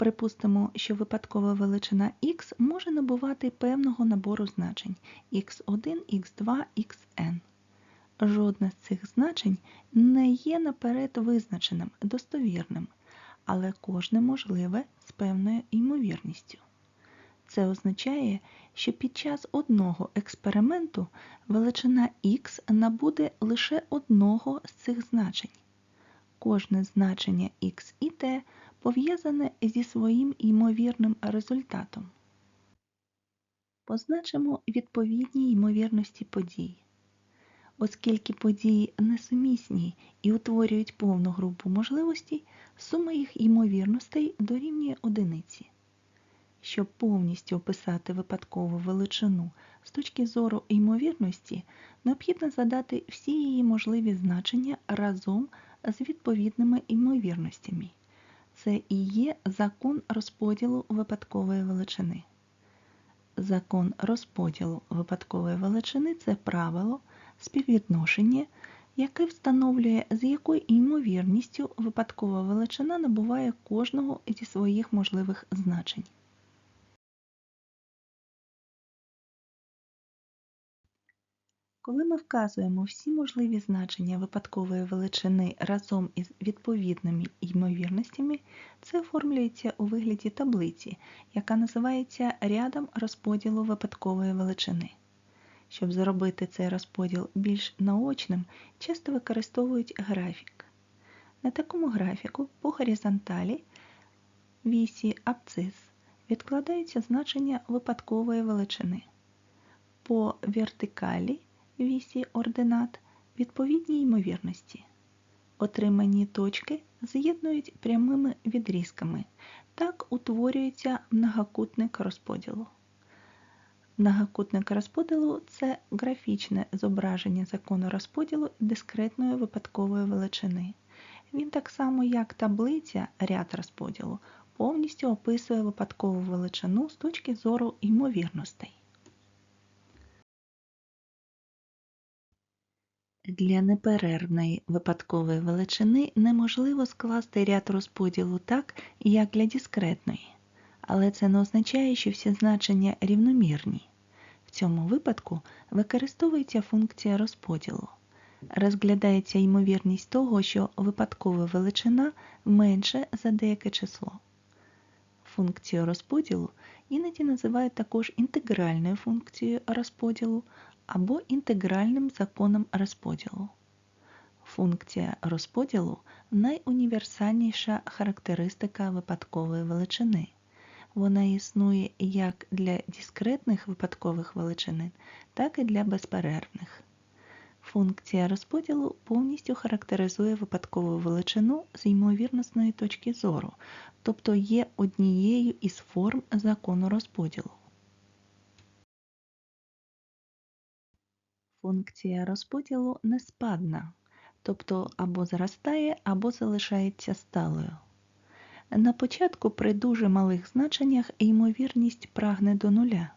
Припустимо, що випадкова величина х може набувати певного набору значень x1, x2, xn. Жодне з цих значень не є наперед визначеним, достовірним, але кожне можливе з певною ймовірністю. Це означає, що під час одного експерименту величина х набуде лише одного з цих значень. Кожне значення х і t пов'язане зі своїм ймовірним результатом. Позначимо відповідні ймовірності подій. Оскільки події несумісні і утворюють повну групу можливостей, сума їх ймовірностей дорівнює одиниці. Щоб повністю описати випадкову величину з точки зору ймовірності, необхідно задати всі її можливі значення разом з відповідними ймовірностями. Це і є закон розподілу випадкової величини. Закон розподілу випадкової величини це правило, співвідношення, яке встановлює, з якою ймовірністю випадкова величина набуває кожного зі своїх можливих значень. Коли ми вказуємо всі можливі значення випадкової величини разом із відповідними ймовірностями, це оформлюється у вигляді таблиці, яка називається рядом розподілу випадкової величини. Щоб зробити цей розподіл більш наочним, часто використовують графік. На такому графіку по горизонталі вісі абцис відкладаються значення випадкової величини. По вертикалі вісі ординат відповідні ймовірності. Отримані точки з'єднують прямими відрізками. Так утворюється многокутник розподілу. Многокутник розподілу це графічне зображення закону розподілу дискретної випадкової величини. Він так само, як таблиця ряд розподілу, повністю описує випадкову величину з точки зору ймовірностей. Для неперервної випадкової величини неможливо скласти ряд розподілу так, як для дискретної, але це не означає, що всі значення рівномірні. В цьому випадку використовується функція розподілу. Розглядається ймовірність того, що випадкова величина менше за деяке число. Функцію розподілу іноді називають також інтегральною функцією розподілу або інтегральним законом розподілу. Функція розподілу найуніверсальніша характеристика випадкової величини. Вона існує як для дискретних випадкових величин, так і для безперервних. Функція розподілу повністю характеризує випадкову величину з ймовірностної точки зору, тобто є однією із форм закону розподілу. Функція розподілу неспадна, тобто або зростає, або залишається сталою. На початку при дуже малих значеннях ймовірність прагне до нуля.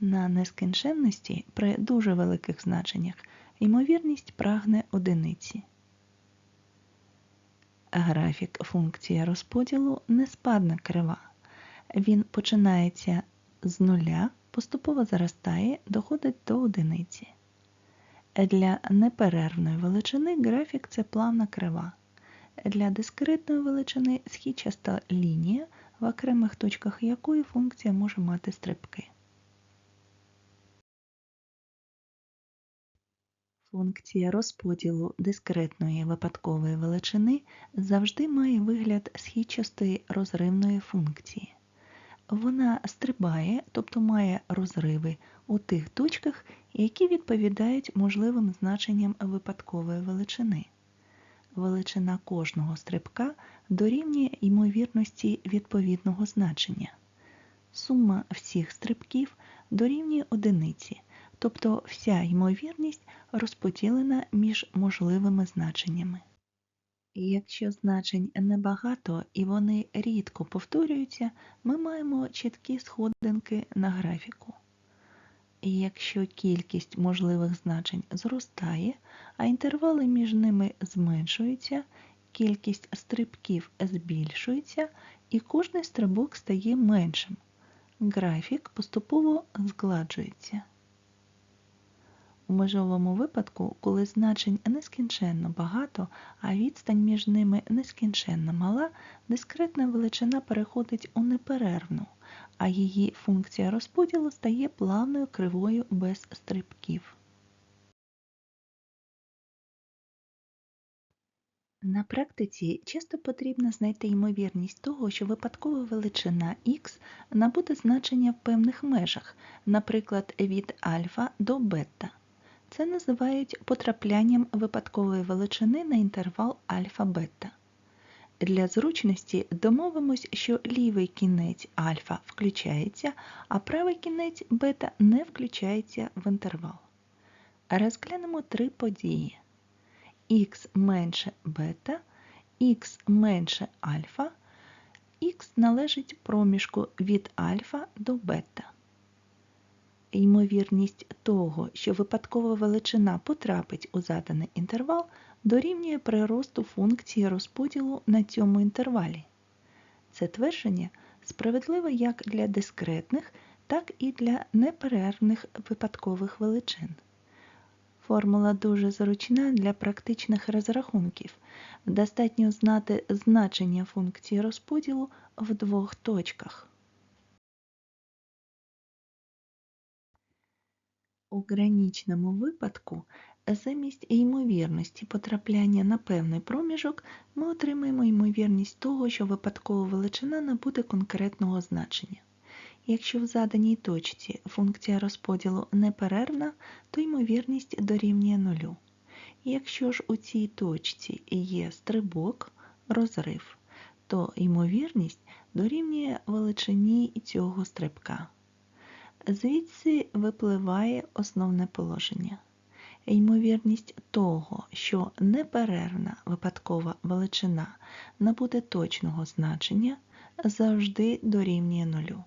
На нескінченності при дуже великих значеннях ймовірність прагне одиниці. Графік функції розподілу неспадна крива. Він починається з нуля, поступово зростає, доходить до одиниці. Для неперервної величини графік це плавна крива. Для дискретної величини східчаста лінія, в окремих точках якої функція може мати стрибки. Функція розподілу дискретної випадкової величини завжди має вигляд східчастої розривної функції. Вона стрибає, тобто має розриви у тих точках, які відповідають можливим значенням випадкової величини. Величина кожного стрибка дорівнює ймовірності відповідного значення. Сума всіх стрибків дорівнює одиниці, тобто вся ймовірність розподілена між можливими значеннями. Якщо значень небагато і вони рідко повторюються, ми маємо чіткі сходинки на графіку. І якщо кількість можливих значень зростає, а інтервали між ними зменшуються, кількість стрибків збільшується і кожний стрибок стає меншим. Графік поступово згладжується. У межовому випадку, коли значень нескінченно багато, а відстань між ними нескінченно мала, дискретна величина переходить у неперервну, а її функція розподілу стає плавною кривою без стрибків. На практиці часто потрібно знайти ймовірність того, що випадкова величина х набуде значення в певних межах, наприклад, від альфа до бета. Це називають потраплянням випадкової величини на інтервал альфа-бета. Для зручності домовимось, що лівий кінець альфа включається, а правий кінець бета не включається в інтервал. Розглянемо три події х менше бета, х менше альфа, х належить проміжку від альфа до бета. Ймовірність того, що випадкова величина потрапить у заданий інтервал, дорівнює приросту функції розподілу на цьому інтервалі. Це твердження справедливе як для дискретних, так і для неперервних випадкових величин. Формула дуже зручна для практичних розрахунків. Достатньо знати значення функції розподілу в двох точках. У гранічному випадку замість ймовірності потрапляння на певний проміжок ми отримаємо ймовірність того, що випадкова величина набуде конкретного значення. Якщо в заданій точці функція розподілу неперервна, то ймовірність дорівнює нулю. Якщо ж у цій точці є стрибок, розрив, то ймовірність дорівнює величині цього стрибка. Звідси випливає основне положення. Ймовірність того, що неперервна випадкова величина набуде точного значення, завжди дорівнює нулю.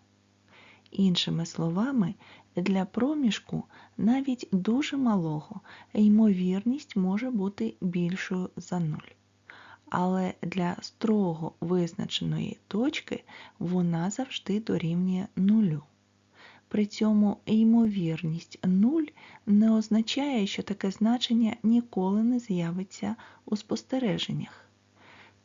Іншими словами, для проміжку навіть дуже малого ймовірність може бути більшою за нуль. Але для строго визначеної точки вона завжди дорівнює нулю. При цьому ймовірність 0 не означає, що таке значення ніколи не з'явиться у спостереженнях.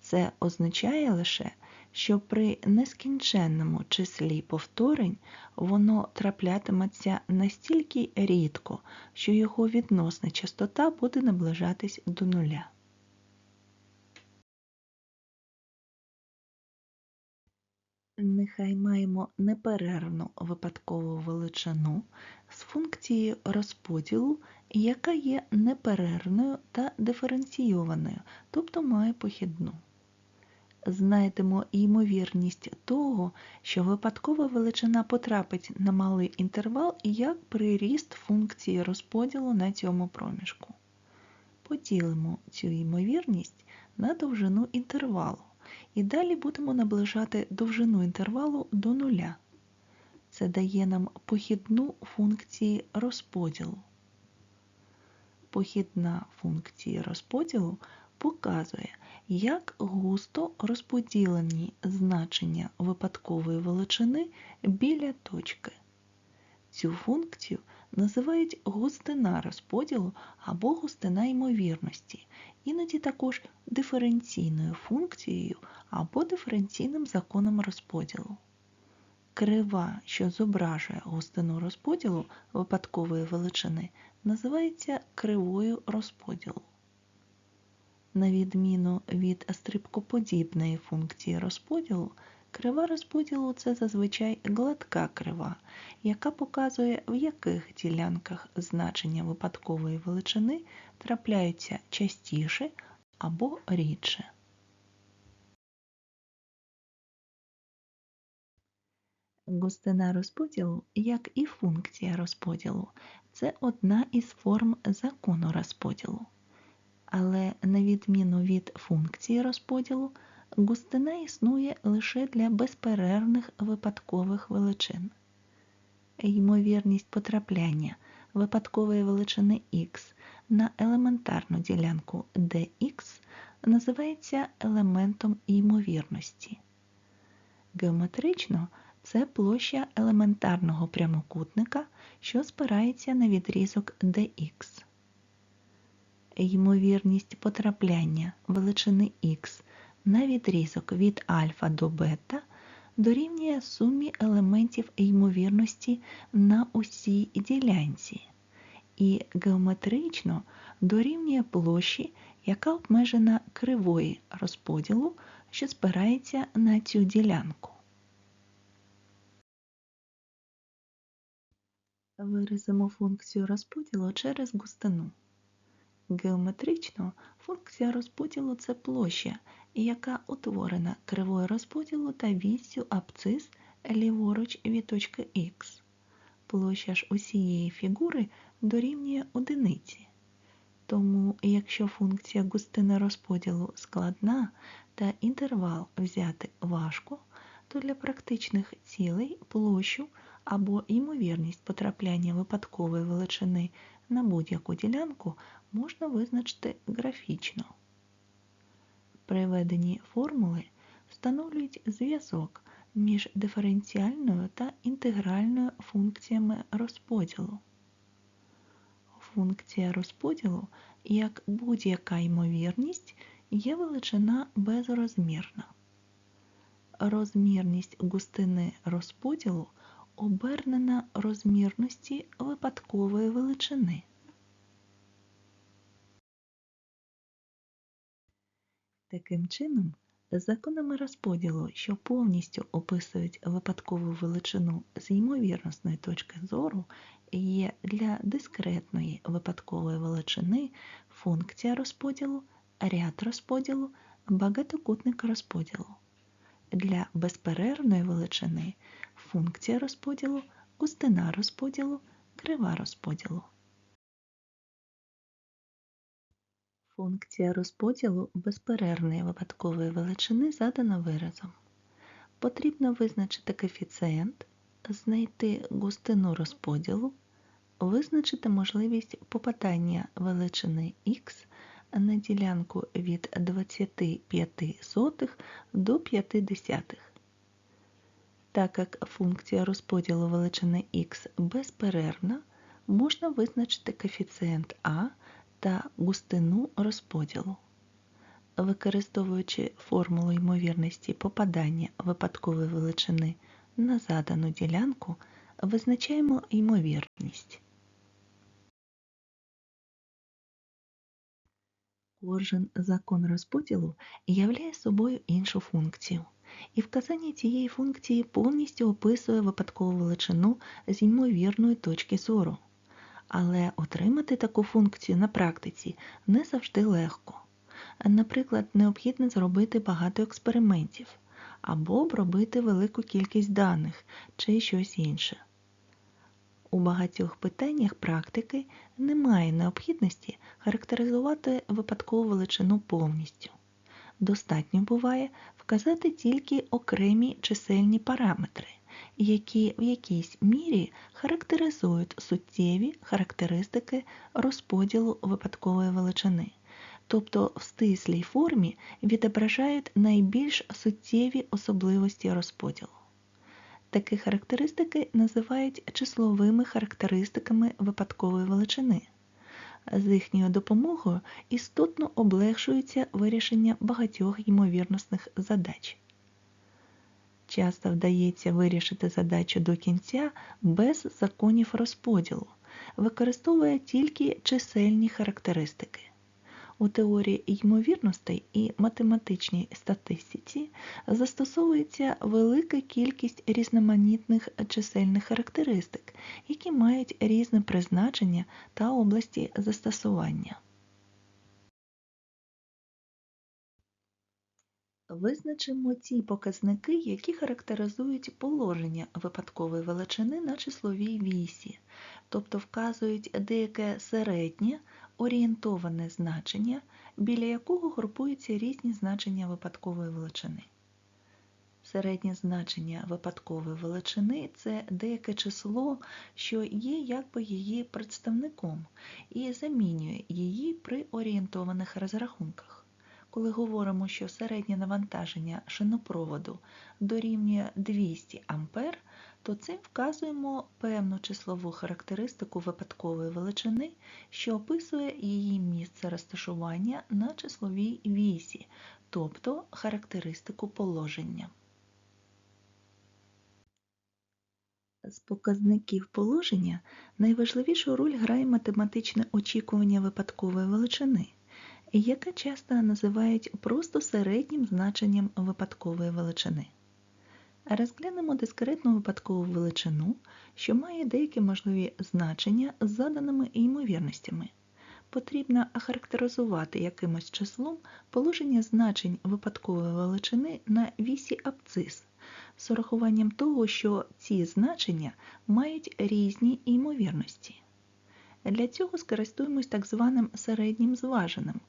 Це означає лише, що при нескінченному числі повторень воно траплятиметься настільки рідко, що його відносна частота буде наближатись до нуля. Нехай маємо неперервну випадкову величину з функцією розподілу, яка є неперервною та диференційованою, тобто має похідну. Знайдемо ймовірність того, що випадкова величина потрапить на малий інтервал як приріст функції розподілу на цьому проміжку. Поділимо цю ймовірність на довжину інтервалу. І далі будемо наближати довжину інтервалу до нуля. Це дає нам похідну функції розподілу. Похідна функція розподілу показує, як густо розподілені значення випадкової величини біля точки. Цю функцію називають густина розподілу або густина ймовірності, іноді також диференційною функцією або диференційним законом розподілу. Крива, що зображує густину розподілу випадкової величини, називається кривою розподілу. На відміну від стрибкоподібної функції розподілу, крива розподілу це зазвичай гладка крива, яка показує, в яких ділянках значення випадкової величини трапляються частіше або рідше. Густина розподілу, як і функція розподілу, це одна із форм закону розподілу. Але на відміну від функції розподілу, густина існує лише для безперервних випадкових величин. Ймовірність потрапляння випадкової величини х на елементарну ділянку dx називається елементом ймовірності. Геометрично це площа елементарного прямокутника, що спирається на відрізок dx. Ймовірність потрапляння величини х на відрізок від альфа до бета дорівнює сумі елементів ймовірності на усій ділянці і геометрично дорівнює площі, яка обмежена кривої розподілу, що спирається на цю ділянку. Виразимо функцію розподілу через густину. Геометрично функція розподілу це площа, яка утворена кривою розподілу та вістю абцис ліворуч від точки Х. Площа ж усієї фігури дорівнює одиниці. Тому, якщо функція густини розподілу складна та інтервал взяти важко, то для практичних цілей площу або ймовірність потрапляння випадкової величини на будь-яку ділянку можна визначити графічно. Приведені формули встановлюють зв'язок між диференціальною та інтегральною функціями розподілу. Функція розподілу, як будь-яка ймовірність, є величина безрозмірна. Розмірність густини розподілу обернена розмірності випадкової величини. Таким чином, законами розподілу, що повністю описують випадкову величину з ймовірностної точки зору, є для дискретної випадкової величини функція розподілу, ряд розподілу, багатокутник розподілу. Для безперервної величини функція розподілу, густина розподілу, крива розподілу. Функція розподілу безперервної випадкової величини задана виразом. Потрібно визначити коефіцієнт, знайти густину розподілу, визначити можливість попадання величини х на ділянку від 25 сотих до 50. Так як функція розподілу величини х безперервна, можна визначити коефіцієнт А та густину розподілу. Використовуючи формулу ймовірності попадання випадкової величини на задану ділянку, визначаємо ймовірність. Кожен закон розподілу являє собою іншу функцію, і вказання цієї функції повністю описує випадкову величину з ймовірної точки зору. Але отримати таку функцію на практиці не завжди легко. Наприклад, необхідно зробити багато експериментів або обробити велику кількість даних чи щось інше. У багатьох питаннях практики немає необхідності характеризувати випадкову величину повністю. Достатньо буває вказати тільки окремі чисельні параметри, які в якійсь мірі характеризують суттєві характеристики розподілу випадкової величини, тобто в стислій формі відображають найбільш суттєві особливості розподілу. Такі характеристики називають числовими характеристиками випадкової величини. З їхньою допомогою істотно облегшується вирішення багатьох ймовірностних задач. Часто вдається вирішити задачу до кінця без законів розподілу, використовує тільки чисельні характеристики. У теорії ймовірностей і математичній статистиці застосовується велика кількість різноманітних чисельних характеристик, які мають різне призначення та області застосування. Визначимо ті показники, які характеризують положення випадкової величини на числовій вісі, тобто вказують деяке середнє орієнтоване значення, біля якого групуються різні значення випадкової величини. Середнє значення випадкової величини це деяке число, що є якби її представником, і замінює її при орієнтованих розрахунках. Коли говоримо, що середнє навантаження шинопроводу дорівнює 200 А, то цим вказуємо певну числову характеристику випадкової величини, що описує її місце розташування на числовій вісі, тобто характеристику положення. З показників положення найважливішу роль грає математичне очікування випадкової величини, яке часто називають просто середнім значенням випадкової величини. Розглянемо дискретну випадкову величину, що має деякі можливі значення з заданими ймовірностями. Потрібно охарактеризувати якимось числом положення значень випадкової величини на вісі абцис з урахуванням того, що ці значення мають різні ймовірності. Для цього скористуємось так званим середнім зваженим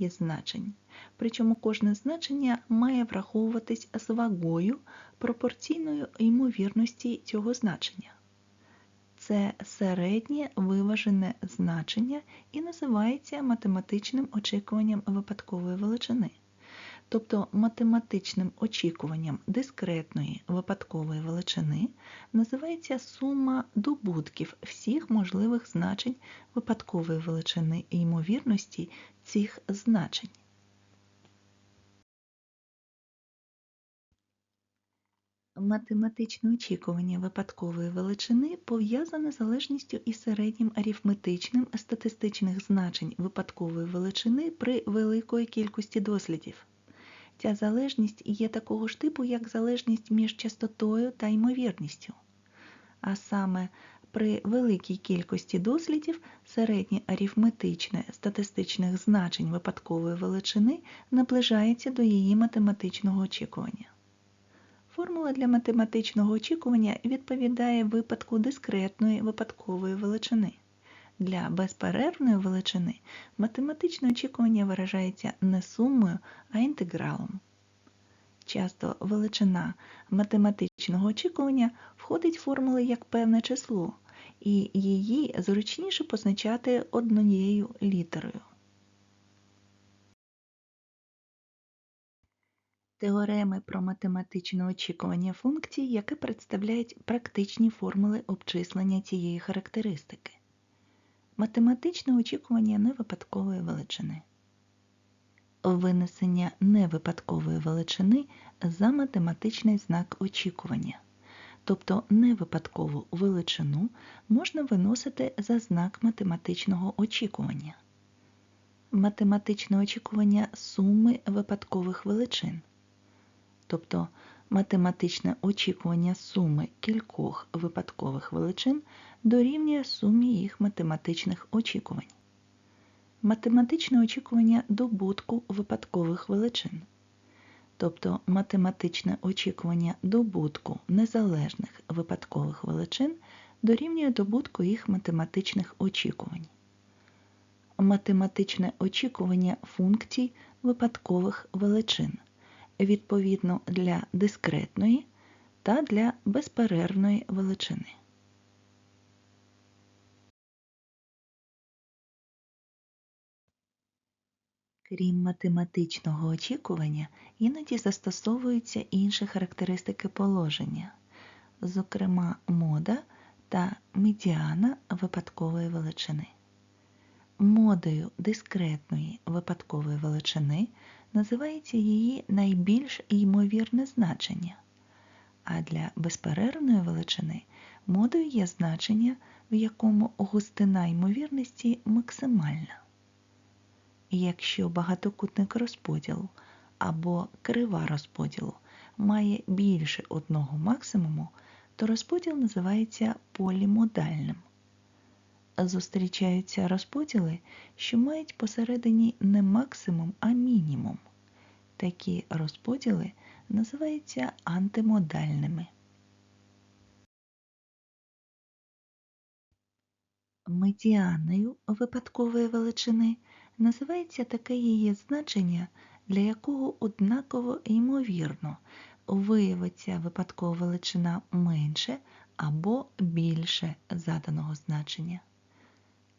із значень, причому кожне значення має враховуватись з вагою пропорційною ймовірності цього значення. Це середнє виважене значення і називається математичним очікуванням випадкової величини тобто математичним очікуванням дискретної випадкової величини, називається сума добутків всіх можливих значень випадкової величини і ймовірності цих значень. Математичне очікування випадкової величини пов'язане з залежністю із середнім арифметичним статистичних значень випадкової величини при великої кількості дослідів. Ця залежність є такого ж типу, як залежність між частотою та ймовірністю. А саме при великій кількості дослідів середнє арифметичне статистичних значень випадкової величини наближається до її математичного очікування. Формула для математичного очікування відповідає випадку дискретної випадкової величини. Для безперервної величини математичне очікування виражається не сумою, а інтегралом. Часто величина математичного очікування входить в формули як певне число, і її зручніше позначати однією літерою. Теореми про математичне очікування функцій, які представляють практичні формули обчислення цієї характеристики. Математичне очікування невипадкової величини. Винесення невипадкової величини за математичний знак очікування. Тобто невипадкову величину можна виносити за знак математичного очікування. Математичне очікування суми випадкових величин. Тобто математичне очікування суми кількох випадкових величин дорівнює сумі їх математичних очікувань. Математичне очікування добутку випадкових величин. Тобто математичне очікування добутку незалежних випадкових величин дорівнює добутку їх математичних очікувань. Математичне очікування функцій випадкових величин відповідно для дискретної та для безперервної величини. Крім математичного очікування, іноді застосовуються інші характеристики положення, зокрема мода та медіана випадкової величини. Модою дискретної випадкової величини називається її найбільш ймовірне значення, а для безперервної величини модою є значення, в якому густина ймовірності максимальна. Якщо багатокутник розподілу або крива розподілу має більше одного максимуму, то розподіл називається полімодальним. Зустрічаються розподіли, що мають посередині не максимум, а мінімум. Такі розподіли називаються антимодальними. Медіаною випадкової величини називається таке її значення, для якого однаково ймовірно виявиться випадкова величина менше або більше заданого значення.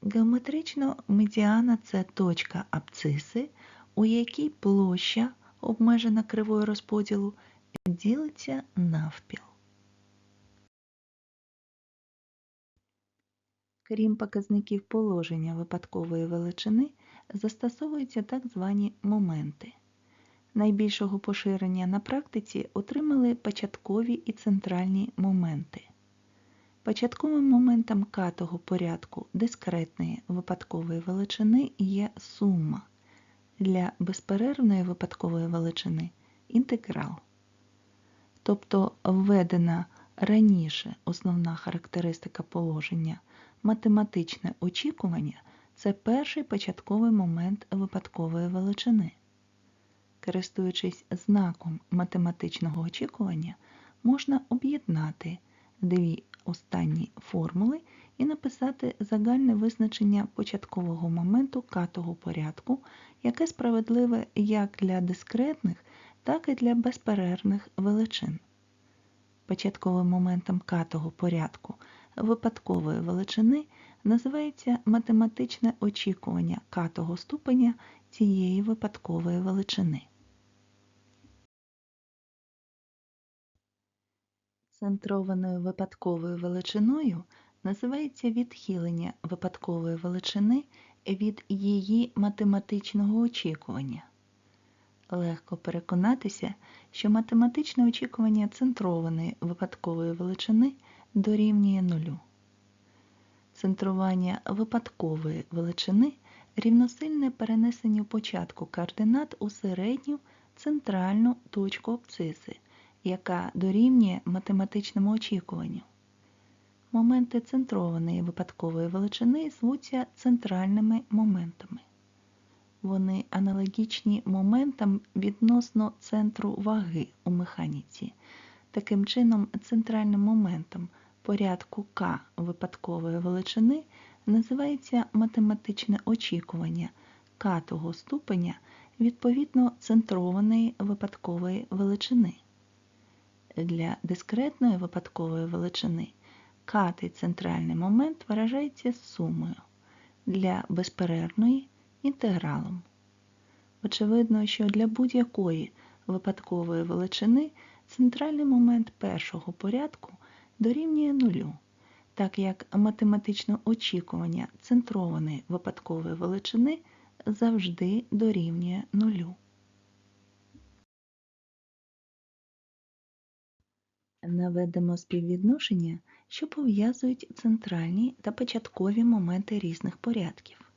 Геометрично медіана це точка абциси у якій площа, обмежена кривою розподілу, ділиться навпіл. Крім показників положення випадкової величини, застосовуються так звані моменти. Найбільшого поширення на практиці отримали початкові і центральні моменти. Початковим моментом катого порядку дискретної випадкової величини є сума. Для безперервної випадкової величини інтеграл. Тобто введена раніше основна характеристика положення математичне очікування це перший початковий момент випадкової величини. Користуючись знаком математичного очікування, можна об'єднати дві останні формули і написати загальне визначення початкового моменту катого порядку, яке справедливе як для дискретних, так і для безперервних величин. Початковим моментом катого порядку випадкової величини називається математичне очікування катого ступеня цієї випадкової величини. Центрованою випадковою величиною називається відхилення випадкової величини від її математичного очікування. Легко переконатися, що математичне очікування центрованої випадкової величини дорівнює нулю. Центрування випадкової величини рівносильне перенесенню початку координат у середню центральну точку абсциси, яка дорівнює математичному очікуванню. Моменти центрованої випадкової величини звуться центральними моментами. Вони аналогічні моментам відносно центру ваги у механіці. Таким чином, центральним моментом порядку К випадкової величини називається математичне очікування К того ступеня відповідно центрованої випадкової величини. Для дискретної випадкової величини катий центральний момент виражається сумою, для безперервної інтегралом. Очевидно, що для будь-якої випадкової величини центральний момент першого порядку дорівнює нулю, так як математичне очікування центрованої випадкової величини завжди дорівнює нулю. Наведемо співвідношення, що пов'язують центральні та початкові моменти різних порядків.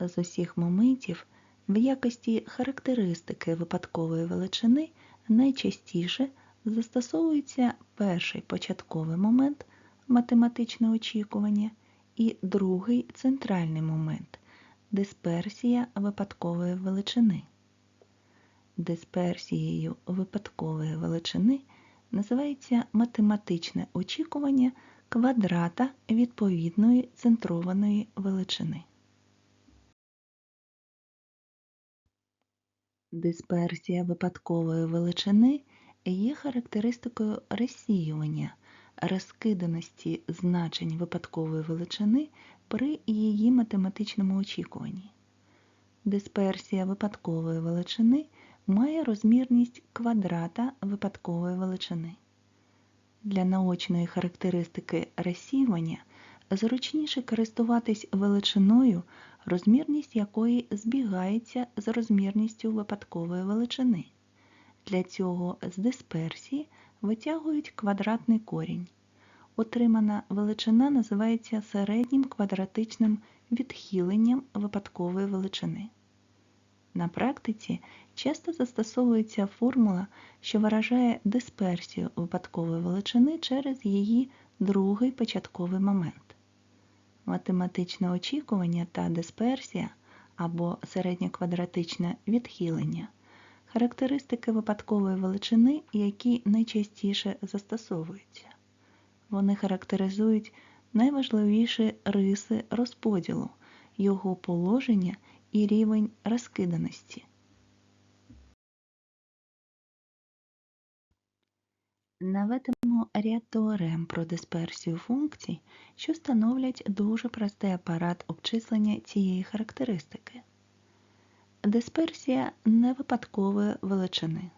З усіх моментів в якості характеристики випадкової величини найчастіше застосовується перший початковий момент математичне очікування і другий центральний момент дисперсія випадкової величини. Дисперсією випадкової величини називається математичне очікування квадрата відповідної центрованої величини. Дисперсія випадкової величини є характеристикою розсіювання, розкиданості значень випадкової величини при її математичному очікуванні. Дисперсія випадкової величини має розмірність квадрата випадкової величини. Для наочної характеристики розсіювання зручніше користуватись величиною, розмірність якої збігається з розмірністю випадкової величини. Для цього з дисперсії витягують квадратний корінь. Отримана величина називається середнім квадратичним відхиленням випадкової величини. На практиці часто застосовується формула, що виражає дисперсію випадкової величини через її другий початковий момент. Математичне очікування та дисперсія або середньоквадратичне відхилення характеристики випадкової величини, які найчастіше застосовуються. Вони характеризують найважливіші риси розподілу, його положення і рівень розкиданості. Наведемо ряд теорем про дисперсію функцій, що становлять дуже простий апарат обчислення цієї характеристики. дисперсія невипадкової величини.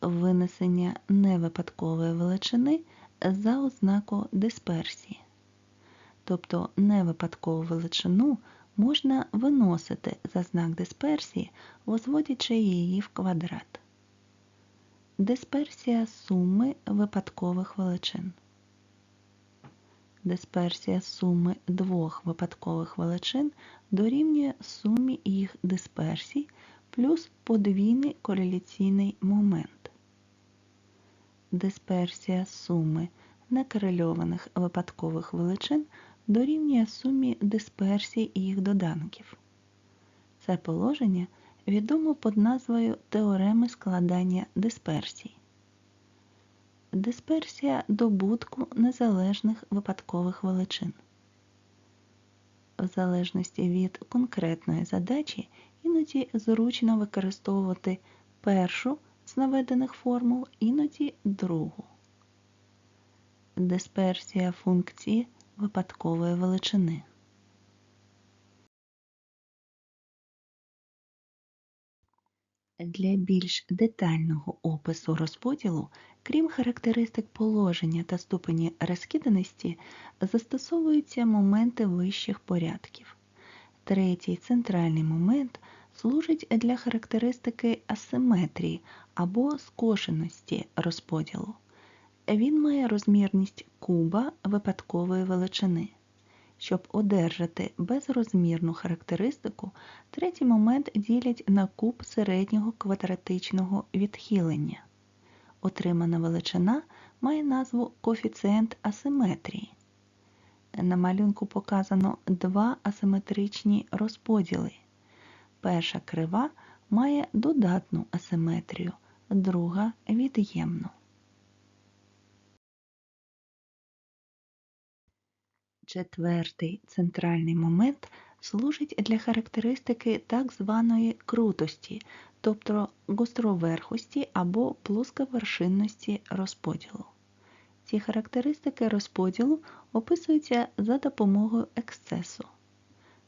Винесення невипадкової величини за ознаку дисперсії. Тобто невипадкову величину можна виносити за знак дисперсії, возводячи її в квадрат. Дисперсія суми випадкових величин. Дисперсія суми двох випадкових величин дорівнює сумі їх дисперсій плюс подвійний кореляційний момент. Дисперсія суми некорельованих випадкових величин дорівнює сумі дисперсій їх доданків. Це положення відомо під назвою теореми складання дисперсій. Дисперсія добутку незалежних випадкових величин. В залежності від конкретної задачі іноді зручно використовувати першу з наведених формул, іноді другу. Дисперсія функції випадкової величини. Для більш детального опису розподілу, крім характеристик положення та ступені розкиданості, застосовуються моменти вищих порядків. Третій центральний момент служить для характеристики асиметрії або скошеності розподілу. Він має розмірність куба випадкової величини. Щоб одержати безрозмірну характеристику, третій момент ділять на куб середнього квадратичного відхилення. Отримана величина має назву коефіцієнт асиметрії. На малюнку показано два асиметричні розподіли. Перша крива має додатну асиметрію, друга від'ємну. Четвертий центральний момент служить для характеристики так званої крутості, тобто гостроверхості або плосковершинності розподілу. Ці характеристики розподілу описуються за допомогою ексцесу.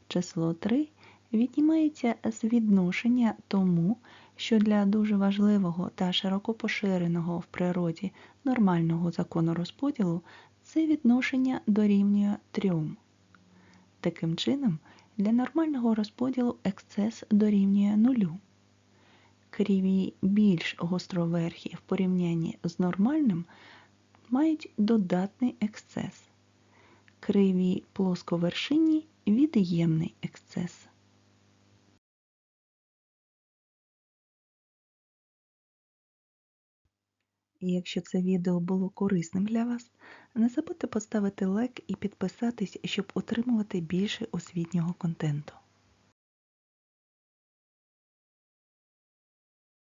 Число 3 віднімається з відношення тому, що для дуже важливого та широко поширеного в природі нормального закону розподілу це відношення дорівнює 3. Таким чином, для нормального розподілу ексцес дорівнює нулю. Криві більш гостроверхі в порівнянні з нормальним мають додатний ексцес. Криві плосковершинні від'ємний ексцес. І якщо це відео було корисним для вас, не забудьте поставити лайк і підписатись, щоб отримувати більше освітнього контенту.